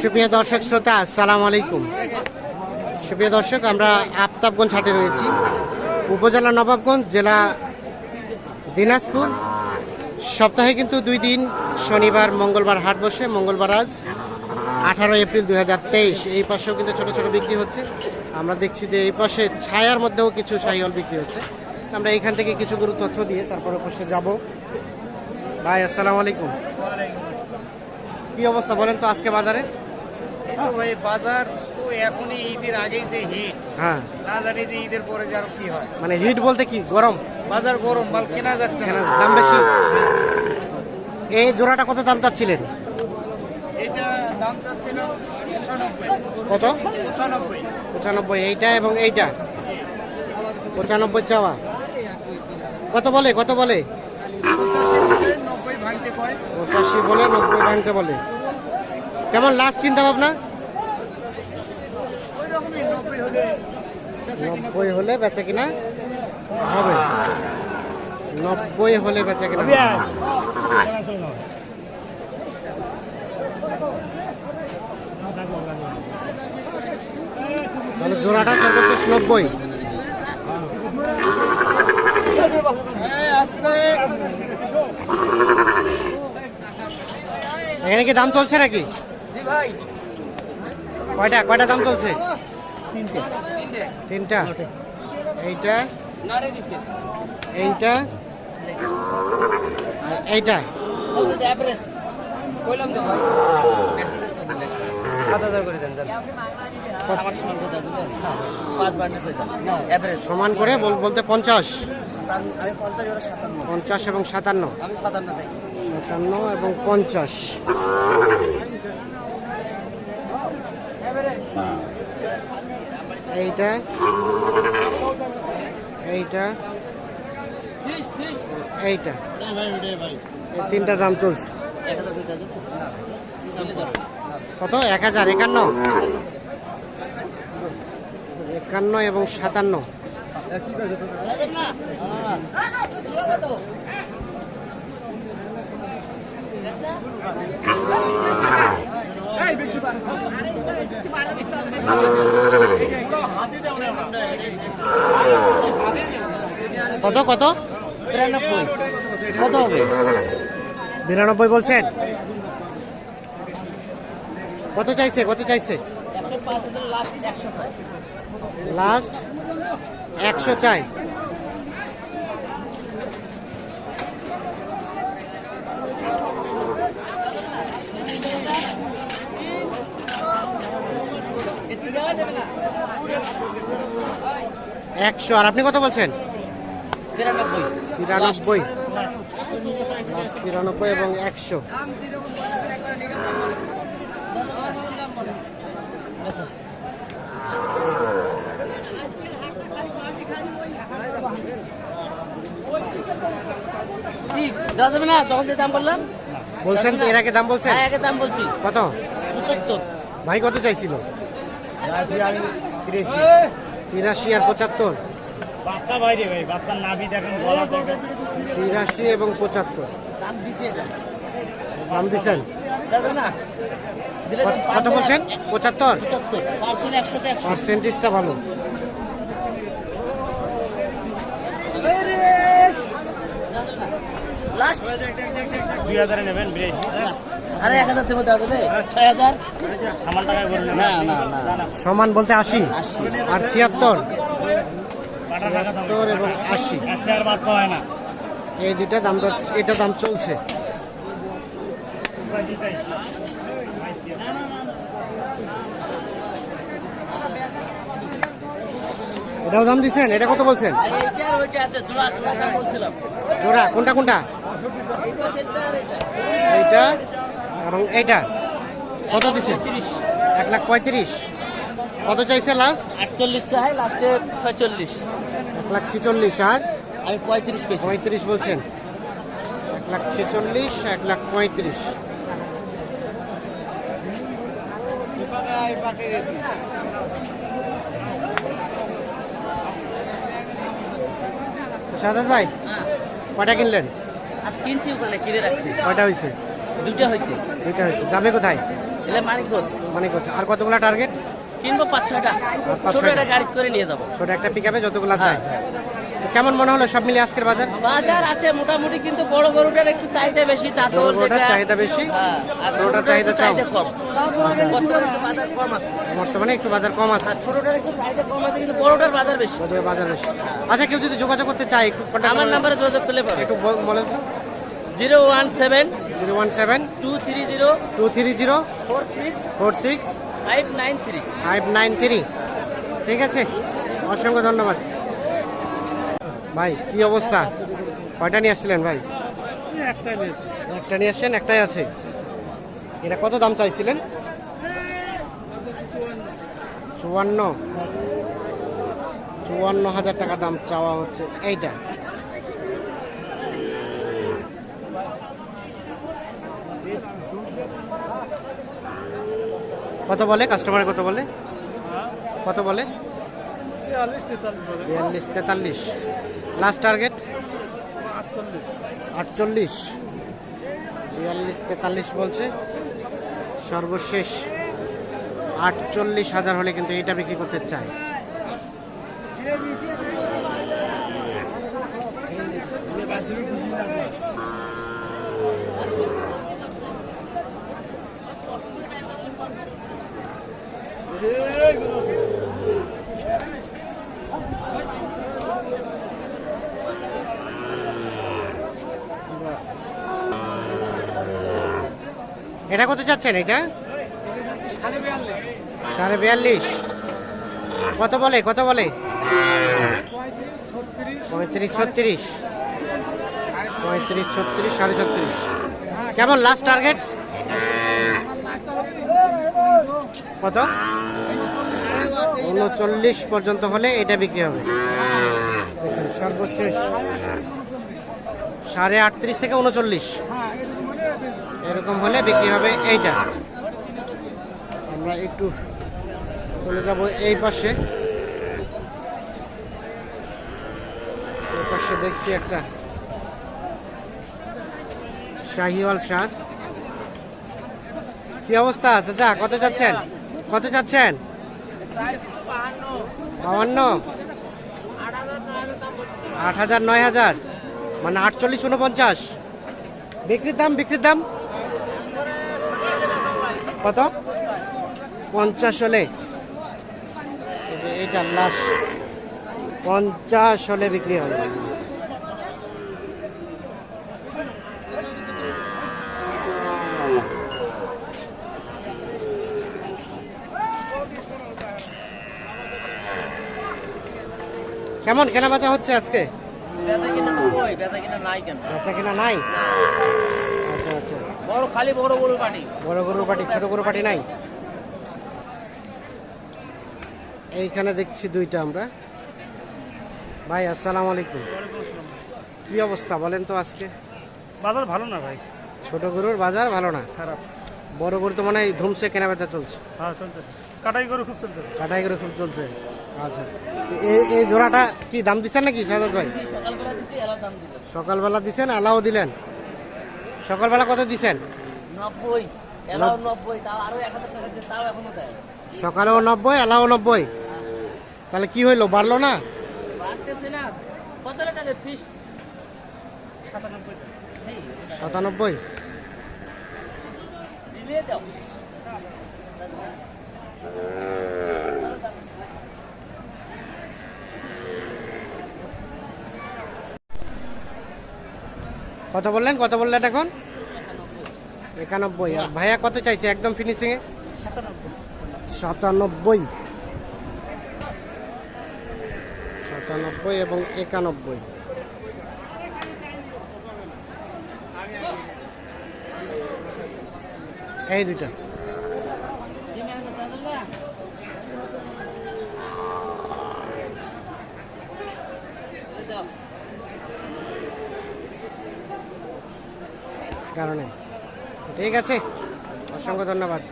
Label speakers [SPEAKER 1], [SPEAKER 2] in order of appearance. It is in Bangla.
[SPEAKER 1] সুপ্রিয় দর্শক শ্রোতা, আসসালাম আলাইকুম। সুপ্রিয় দর্শক, আমরা আফতাবগঞ্জ হাটে রয়েছি। উপজেলা নবাবগঞ্জ, জেলা দিনাজপুর। সপ্তাহে কিন্তু দুই দিন, শনিবার, মঙ্গলবার হাট বসে। মঙ্গলবার আজ আঠারো এপ্রিল দুই হাজার তেইশ। এই পাশেও কিন্তু ছোট ছোট বিক্রি হচ্ছে। আমরা দেখছি যে এই পাশে ছায়ার মধ্যেও কিছু সাইহল বিক্রি হচ্ছে। আমরা এখান থেকে কিছু গুরু তথ্য দিয়ে তারপরে পাশে যাব। ভাই, আসসালামু আলাইকুম। কি অবস্থা বলেন তো আজকে বাজারে?
[SPEAKER 2] ভাই বাজার তো এখনই ঈদের আগেই যে হিট।
[SPEAKER 1] হ্যাঁ।
[SPEAKER 2] না জানি যে ঈদের পরে যার কি হয়।
[SPEAKER 1] মানে হিট বলতে কি? গরম?
[SPEAKER 2] বাজার গরম মাল কেনা যাচ্ছে না।
[SPEAKER 1] দাম বেশি? এই জোড়াটা কত দাম চাচ্ছিলেন?
[SPEAKER 2] এটা দাম চাচ্ছিল পঁচানব্বই।
[SPEAKER 1] কত?
[SPEAKER 2] পঁচানব্বই।
[SPEAKER 1] পঁচানব্বই এইটা এবং এইটা? পঁচানব্বই চাওয়া। কত বলে? কত বলে
[SPEAKER 2] পঁচাশি বলে নব্বই ভাঙতে কয়
[SPEAKER 1] পঁচাশি বলে, নব্বই ভাঙতে বলে। কেমন লাস্ট চিন্তা ভাবনা
[SPEAKER 2] নব্বই হলে বেচা কিনা
[SPEAKER 1] হবে। নব্বই হলে বেচা কিনা। তাহলে জোড়াটা সর্বশেষ নব্বই।
[SPEAKER 2] আস্তে।
[SPEAKER 1] এখানে কি দাম চলছে নাকি? কয়টা কয়টা দাম চলছে?
[SPEAKER 2] তিনটে।
[SPEAKER 1] তিনটা? এইটা? এইটা? আর এইটা?
[SPEAKER 2] দেন আমার সমান পাঁচ করে
[SPEAKER 1] বলতে পঞ্চাশ।
[SPEAKER 2] পঞ্চাশ
[SPEAKER 1] পঞ্চাশ এবং সাতান্ন।
[SPEAKER 2] আমি সাতান্ন চাইছি।
[SPEAKER 1] সাতান্ন এবং পঞ্চাশ। এইটা। এইটা। এইটা। এই তিনটা দাম চলছে। কত? এক হাজার, একান্ন? একান্ন এবং সাতান্ন। কত কত?
[SPEAKER 2] বিরানব্বই। কত হবে?
[SPEAKER 1] বিরানব্বই বলছেন? কত চাইছে? কত চাইছে?
[SPEAKER 2] লাস্ট একশো
[SPEAKER 1] চাই। একশো আর আপনি কত বলছেন? তিরানব্বই। তিরানব্বই এবং একশো।
[SPEAKER 2] ঠিক দেওয়া যাবে না? যখন যে দাম বললাম?
[SPEAKER 1] বলছেন এর আগে দাম বলছেন?
[SPEAKER 2] হ্যাঁ আগে দাম বলছি।
[SPEAKER 1] কত?
[SPEAKER 2] পঁচাত্তর।
[SPEAKER 1] ভাই কত চাইছিল? তিরাশি। আর পঁচাত্তর।
[SPEAKER 3] বাচ্চা বাইরে ভাই বাচ্চার নাভি দেখেন গলা দেখেন।
[SPEAKER 1] তিরাশি এবং পঁচাত্তর।
[SPEAKER 2] দাম দিছি
[SPEAKER 1] দাম কত বলছেন? পঁচাত্তর? পার্সেন্টেজটা ভালো।
[SPEAKER 2] লাস্ট
[SPEAKER 3] দুই হাজারে নেবেন বিরাশি
[SPEAKER 2] আরে এক হাজার দেবো দেওয়া যাবে? ছয় হাজার?
[SPEAKER 3] সামান টাকায় করে
[SPEAKER 2] না না না।
[SPEAKER 1] সমান বলতে আশি।
[SPEAKER 2] আশি।
[SPEAKER 1] আর ছিয়াত্তর।
[SPEAKER 3] কাটা টাকা দাম
[SPEAKER 1] ছিয়াত্তর এবং আশি।
[SPEAKER 3] আর বাচ্চা হয় না।
[SPEAKER 1] এই দুইটা দাম দর এটা দাম চলছে। এটাও দাম দিচ্ছেন? এটা কত বলছেন?
[SPEAKER 2] জোড়া
[SPEAKER 1] কোনটা কোনটা? এইটা এবং এইটা। কত দিচ্ছেন? এক লাখ পঁয়ত্রিশ। কত চাইছে লাস্ট
[SPEAKER 2] আটচল্লিশ চাই লাস্টে ছয়চল্লিশ।
[SPEAKER 1] এক লাখ ছিচল্লিশ আর?
[SPEAKER 2] আমি পঁয়ত্রিশ
[SPEAKER 1] পঁয়ত্রিশ বলছেন। এক লাখ ছেচল্লিশ এক লাখ পঁয়ত্রিশ। সাদাত ভাই
[SPEAKER 2] কটা
[SPEAKER 1] কয়টা কিনলেন?
[SPEAKER 2] আজ কিনছি ওখানে কিনে রাখছি।
[SPEAKER 1] কয়টা হয়েছে
[SPEAKER 2] দুইটা হয়েছে
[SPEAKER 1] দুইটা হয়েছে যাবে কোথায়?
[SPEAKER 2] এলে মানিকগঞ্জ
[SPEAKER 1] মানে করছে আর কতগুলা টার্গেট
[SPEAKER 2] কিনবো পাঁচ ছয়টা। ছোট একটা গাড়ি করে নিয়ে যাব।
[SPEAKER 1] ছোট একটা পিক আপে যতগুলা
[SPEAKER 2] হ্যাঁ,
[SPEAKER 1] চাই। তো কেমন মনে হলো সব মিলিয়ে আজকের বাজার?
[SPEAKER 2] বাজার আছে মোটামুটি কিন্তু বড় গরুটার একটু চাহিদা বেশি
[SPEAKER 1] গরুটার চাহিদা বেশি?
[SPEAKER 2] হ্যাঁ
[SPEAKER 1] ছোটটার
[SPEAKER 2] ছোটটার
[SPEAKER 1] চাহিদা কম?
[SPEAKER 2] বর্তমানে একটু বাজার কম আছে।
[SPEAKER 1] বর্তমানে একটু বাজার কম আছে।
[SPEAKER 2] ছোটটার একটু চাহিদা কম আছে কিন্তু বড়টার বাজার বেশি।
[SPEAKER 1] বাজার বেশি। আচ্ছা কেউ যদি যোগাযোগ করতে চায় একটু
[SPEAKER 2] আমার নাম্বারে যোগাযোগ করলে
[SPEAKER 1] একটু বল-
[SPEAKER 2] zero one seven
[SPEAKER 1] zero one seven
[SPEAKER 2] two three zero
[SPEAKER 1] two three zero
[SPEAKER 2] four six
[SPEAKER 1] four six
[SPEAKER 2] five nine three.
[SPEAKER 1] Five nine three. ঠিক আছে? অসংখ্য ধন্যবাদ। ভাই কি অবস্থা? কয়টা নিয়ে আসছিলেন ভাই? একটা নিয়ে আসছেন একটাই আছে। এটা কত দাম চাইছিলেন? চুয়ান্ন। চুয়ান্ন হাজার টাকা দাম চাওয়া হচ্ছে এইটা। কত বলে? কাস্টমার কত বলে? কত বলে।
[SPEAKER 3] বিয়াল্লিশ তেতাল্লিশ।
[SPEAKER 1] লাস্ট টার্গেট
[SPEAKER 3] আটচল্লিশ।
[SPEAKER 1] বিয়াল্লিশ, তেতাল্লিশ বলছে। সর্বশেষ আটচল্লিশ হাজার হলে কিন্তু এটা বিক্রি করতে চায়। এটা কত চাচ্ছেন এটা? সাড়ে বিয়াল্লিশ। কত বলে কত বলে? পঁয়ত্রিশ, ছত্রিশ। পঁয়ত্রিশ, ছত্রিশ, সাড়ে ছত্রিশ। কেমন লাস্ট টার্গেট কত? উনচল্লিশ পর্যন্ত হলে এটা বিক্রি হবে। সর্বশেষ। সাড়ে আটত্রিশ থেকে উনচল্লিশ। এরকম হলে বিক্রি হবে এইটা। আমরা একটু চলে যাব এই পাশে। এই পাশে দেখছি একটা শাহিওয়াল সার। কি অবস্থা, চাচা? কত চাচ্ছেন কত চাচ্ছেন বাহান্ন আট হাজার নয় হাজার। মানে আটচল্লিশ উনপঞ্চাশ বিক্রির দাম বিক্রির দাম? কত? পঞ্চাশ হলে। এইটা লাশ পঞ্চাশ হলে বিক্রি হবে। কেমন কেনা বেচা হচ্ছে আজকে
[SPEAKER 2] বেচা কিনা নাই কেন?
[SPEAKER 1] বেচা কিনা নাই?
[SPEAKER 2] বড় খালি বড় গরু পাটি।
[SPEAKER 1] বড় গরুর পাটি ছোট গরুর পাটি নাই? এইখানে দেখছি দুইটা আমরা। ভাই আসসালামু আলাইকুম। কি অবস্থা বলেন তো আজকে?
[SPEAKER 3] বাজার ভালো না ভাই?
[SPEAKER 1] ছোট গরুর বাজার ভালো না?
[SPEAKER 3] খারাপ।
[SPEAKER 1] বড় গরু তো মানে ধুমসে কেনা বেচা চলছে।
[SPEAKER 3] হ্যাঁ চলতেছে কাটাই গরু খুব চলতেছে।
[SPEAKER 1] কাটাই করে খুব চলছে। আচ্ছা। এই এই জোড়াটা কি দাম দিচ্ছেন নাকি সাদত ভাই?
[SPEAKER 2] সকালবেলা দিছি এলার দাম দিল।
[SPEAKER 1] সকালবেলা দিছেন আলাও দিলেন? সকালবেলা কত দিছেন?
[SPEAKER 2] নব্বই এলাও নব্বই তাও আরও এক হাজার টাকা তাও এখনও দেয়
[SPEAKER 1] সকালেও নব্বই আলাও নব্বই। তাহলে কি হইল বাড়লো না?
[SPEAKER 2] বাড়তেছে না। কত তাহলে ফিস
[SPEAKER 1] সাতানব্বই।
[SPEAKER 2] দিলে দাও।
[SPEAKER 1] কত বললেন কত বললেন এখন? একানব্বই। আর ভাইয়া কত চাইছে একদম ফিনিশিং এ? সাতানব্বই। সাতানব্বই এবং একানব্বই। এই দুইটা। কারণে। ঠিক আছে? অসংখ্য ধন্যবাদ।